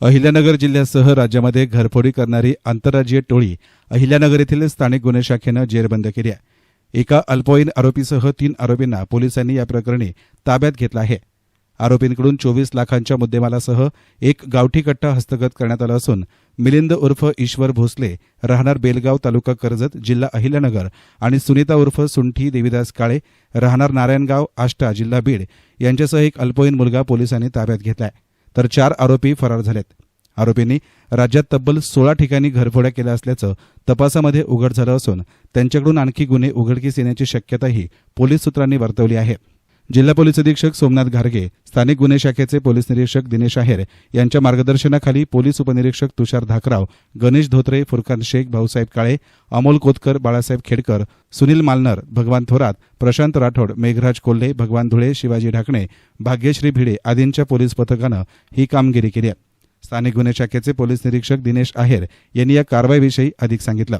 अहिल्यानगर जिल्ह्यासह राज्यामध्ये घरफोडी करणारी आंतरराज्यीय टोळी अहिल्यानगर येथील स्थानिक गुन्हे शाखेनं जेरबंद केली आहे. एका अल्पवयीन आरोपीसह तीन आरोपींना पोलिसांनी या प्रकरणी ताब्यात घेतलं आहे. आरोपींकडून चोवीस लाखांच्या मुद्देमालासह एक गावठी कट्टा हस्तगत करण्यात आला असून मिलिंद उर्फ ईश्वर भोसले राहणार बेलगाव तालुका कर्जत जिल्हा अहिल्यानगर आणि सुनीता उर्फ सुंठी देवीदास काळे राहणार नारायणगाव आष्टा जिल्हा बीड यांच्यासह एक अल्पवयीन मुलगा पोलिसांनी ताब्यात घेतला आहे तर चार आरोपी फरार झालेत. आरोपींनी राज्यात तब्बल सोळा ठिकाणी घरफोड्या केल्या असल्याचं तपासामध्ये उघड झालं असून त्यांच्याकडून आणखी गुन्हे उघडकीस येण्याची शक्यताही पोलीस सूत्रांनी वर्तवली आहे. जिल्हा पोलीस अधीक्षक सोमनाथ घारगे स्थानिक गुन्हे शाखेचे पोलीस निरीक्षक दिनेश आहेर यांच्या मार्गदर्शनाखाली पोलीस उपनिरीक्षक तुषार धाकराव गणेश धोत्रे फुरकान शेख भाऊसाहेब काळे अमोल कोतकर बाळासाहेब खेडकर सुनील मालनर भगवान थोरात प्रशांत राठोड मेघराज कोल्हे भगवान धुळे शिवाजी ढाकणे भाग्यश्री भिडे आदींच्या पोलीस पथकानं ही कामगिरी केली आहे. स्थानिक गुन्हे शाखेचे पोलीस निरीक्षक दिनेश आहेर यांनी या कारवाईविषयी अधिक सांगितलं.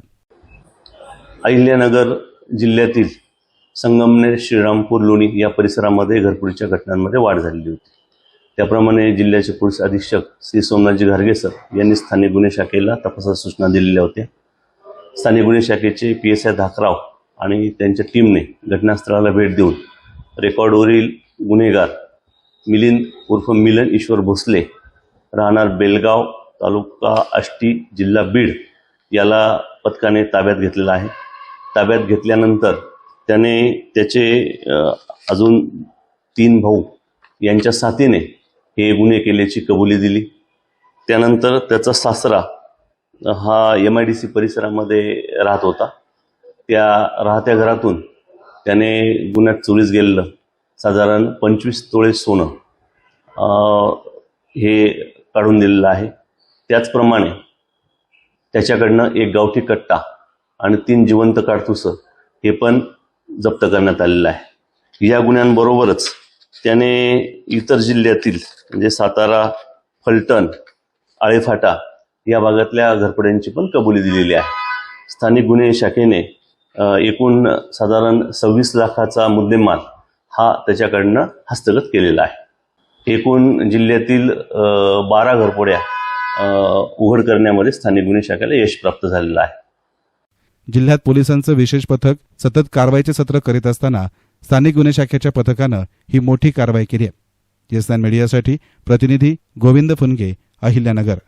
अहिल्यानगर जिल्ह्यातील संगमनेर श्रीरामपूर लोणी या परिसरामध्ये घरपुरीच्या घटनांमध्ये वाढ झालेली होती. त्याप्रमाणे जिल्ह्याचे पोलीस अधीक्षक श्री सोमनाथजी घारगे सर यांनी स्थानिक गुन्हे शाखेला तपासाच्या सूचना दिलेल्या होत्या. स्थानिक गुन्हे शाखेचे पी एस आय धाकराव आणि त्यांच्या टीमने घटनास्थळाला भेट देऊन रेकॉर्डवरील गुन्हेगार मिलिंद उर्फ मिलन ईश्वर भोसले राहणार बेलगाव तालुका आष्टी जिल्हा बीड याला पथकाने ताब्यात घेतलेला आहे. ताब्यात घेतल्यानंतर त्याने त्याचे अजून तीन भाऊ यांच्या साथीने हे गुन्हे केल्याची कबुली दिली. त्यानंतर त्याचा सासरा हा एम आय डी सी परिसरामध्ये राहत होता. त्या राहत्या घरातून त्याने गुन्ह्यात चोरीस गेलेलं. साधारण पंचवीस तोळे सोनं हे काढून दिलेलं आहे. त्याचप्रमाणे त्याच्याकडनं एक गावठी कट्टा आणि तीन जिवंत काडतुसं हे पण जप्त करण्यात आलेलं आहे. या गुन्ह्यांबरोबरच त्याने इतर जिल्ह्यातील म्हणजे सातारा फलटण आळेफाटा या भागातल्या घरपड्यांची पण कबुली दिलेली आहे. स्थानिक गुन्हे शाखेने एकूण साधारण सव्वीस लाखाचा मुद्देमाल हा त्याच्याकडनं हस्तगत केलेला आहे. एकूण जिल्ह्यातील बारा घरपोड्या उघड करण्यामध्ये स्थानिक गुन्हे शाखेला यश प्राप्त झालेलं आहे. जिल्ह्यात पोलिसांचं विशेष पथक सतत कारवाईचे सत्र करीत असताना स्थानिक गुन्हे शाखेच्या पथकानं ही मोठी कारवाई केली आहे. येस मीडियासाठी प्रतिनिधी गोविंद फुनगे अहिल्यानगर.